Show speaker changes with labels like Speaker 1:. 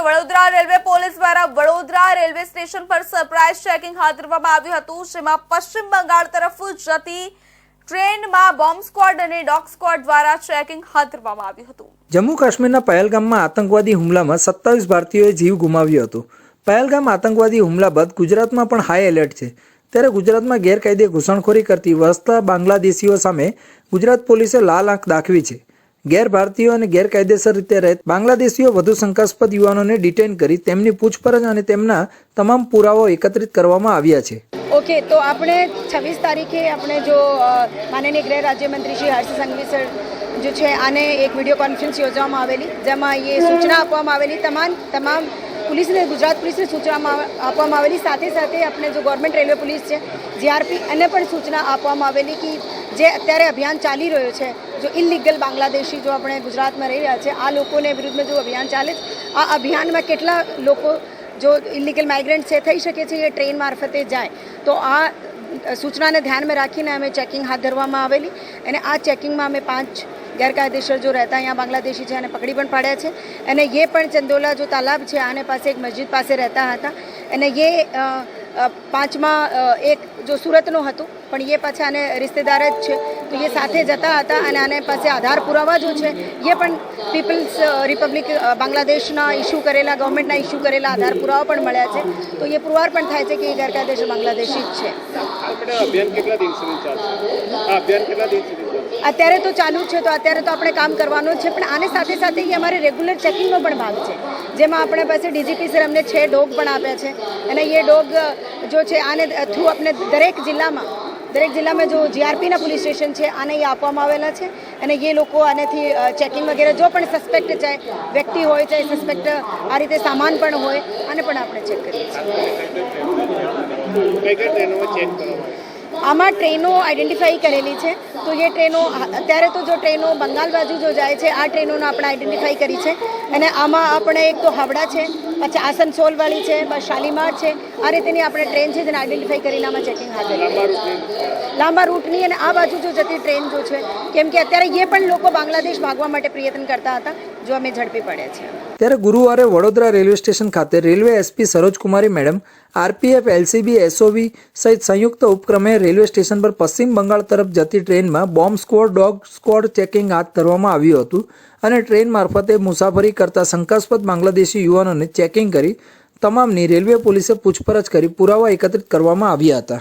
Speaker 1: તો Vadodara railway police દ્વારા Vadodara railway station પર સરપ્રાઇઝ ચેકિંગ હાથ ધરવામાં આવ્યું હતું, જેમાં પશ્ચિમ બંગાળ તરફ જતી ટ્રેનમાં બોમ્બ સ્ક્વોડ અને ડોગ સ્ક્વોડ દ્વારા ચેકિંગ હાથ ધરવામાં આવ્યું હતું.
Speaker 2: જમ્મુ કાશ્મીરના પહેલગામમાં આતંકવાદી હુમલામાં સત્તાવીસ ભારતીયોએ જીવ ગુમાવ્યો હતો. પહેલગામ આતંકવાદી હુમલા બાદ ગુજરાતમાં પણ હાઈ એલર્ટ છે. ત્યારે ગુજરાતમાં ગેરકાયદે ઘૂસણખોરી કરતી વસતા બાંગ્લાદેશીઓ સામે ગુજરાત પોલીસે લાલ આંખ દાખવી છે. ગેર ભારતીયો અને ગેરકાયદેસર રીતે રહેત. બાંગ્લાદેશીઓ વધુ શંકાસ્પદ યુવાનોને ડિટેન કરી તેમની પૂછપરછ અને તેમના તમામ પુરાવાઓ એકત્રિત કરવામાં આવ્યા છે.
Speaker 3: ઓકે તો આપણે છવ્વીસ તારીખે આપણે જો માનનીય ગૃહ રાજ્યમંત્રી શ્રી હર્ષ સંઘવી સર જો છે, આને એક વીડિયો કોન્ફરન્સ યોજવામાં આવેલી, જેમાં એ સૂચના આપવામાં આવેલી, તમામ તમામ પોલીસને, ગુજરાત પોલીસને સૂચના આપવામાં આવેલી. સાથે સાથે આપણે જો ગવર્મેન્ટ રેલવે પોલીસ છે જીઆરપી એને પણ સૂચના આપવામાં આવેલી કે જે અત્યારે અભિયાન ચાલી રહ્યો છે, જો ઇલીગલ બાંગ્લાદેશી જો આપણે ગુજરાતમાં રહી રહ્યા છે, આ લોકોને વિરુદ્ધમાં જો અભિયાન ચાલે આ અભિયાનમાં કેટલા લોકો જો ઇલિગલ માઇગ્રન્ટ છે થઈ શકે છે એ ટ્રેન મારફતે જાય. તો આ સૂચનાને ધ્યાનમાં રાખીને અમે ચેકિંગ હાથ ધરવામાં આવેલી. અને આ ચેકિંગમાં અમે પાંચ ગેરકાયદેસર જો રહેતા અહીંયા બાંગ્લાદેશી છે અને પકડી પણ પાડ્યા છે. અને એ પણ ચંદોલા જો તાલાબ છે, આને પાસે એક મસ્જિદ પાસે રહેતા હતા. અને એ પાંચમાં એક જો સુરતનું હતું પણ એ પાછા આને રિશ્તેદાર જ છે. તો એ સાથે જતા હતા અને આને પાસે આધાર પુરાવા જો છે. એ પણ પીપલ્સ રિપબ્લિક બાંગ્લાદેશના ઇસ્યુ કરેલા ગવર્મેન્ટના ઇસ્યુ કરેલા આધાર પુરાવા પણ મળ્યા છે. તો એ પુરવાર પણ થાય છે કે એ ગેરકાયદેસર બાંગ્લાદેશી જ છે. અત્યારે તો ચાલુ જ છે તો અત્યારે તો આપણે કામ કરવાનું જ છે પણ આને સાથે સાથે એ અમારે રેગ્યુલર ચેકિંગનો પણ ભાગ છે. જેમાં આપણે પાસે ડીજીપી સર અમને છે ડોગ પણ આપ્યા છે. અને એ ડોગ જો છે આને થ્રુ આપણે દરેક જિલ્લામાં દરેક જિલ્લામાં જો જીઆરપીના પોલીસ સ્ટેશન છે આને એ આપવામાં આવેલા છે અને એ લોકો આનેથી ચેકિંગ વગેરે જો પણ સસ્પેક્ટ ચાહે વ્યક્તિ હોય ચાહે સસ્પેક્ટ આ રીતે સામાન પણ હોય આને પણ આપણે ચેક કરીએ છીએ. આમાં ટ્રેનો આઈડેન્ટિફાઈ કરેલી છે. તો એ ટ્રેનો અત્યારે તો જો ટ્રેનો બંગાળ બાજુ જો જાય છે આ ટ્રેનોને આપણે આઈડેન્ટિફાઈ કરી છે. અને આમાં આપણે એક તો હાવડા છે પછી આસનસોલવાળી છે બસ શાલીમાર છે આ રીતેની આપણે ટ્રેન છે જેને આઈડેન્ટિફાઈ કરીને આમાં ચેકિંગ હાથ લાંબા રૂટની અને આ બાજુ જો જતી ટ્રેન જો છે, કેમ કે અત્યારે એ પણ લોકો બાંગ્લાદેશ ભાગવા માટે પ્રયત્ન કરતા હતા, જો અમે ઝડપી પડ્યા છે
Speaker 2: ત્યારે ગુરુવારે વડોદરા રેલવે સ્ટેશન ખાતે railway SP Sarojkumari madam, RPF, LCB, SOV સહિત સંયુક્ત ઉપક્રમે રેલવે સ્ટેશન પર પશ્ચિમ બંગાળ તરફ જતી ટ્રેનમાં bomb squad, dog squad checking હાથ ધરવામાં આવ્યું હતું અને ટ્રેન મારફતે મુસાફરી કરતા શંકાસ્પદ બાંગ્લાદેશી યુવાનોને ચેકિંગ કરી તમામની રેલવે પોલીસે પૂછપરછ કરી પુરાવા એકત્રિત કરવામાં આવ્યા હતા.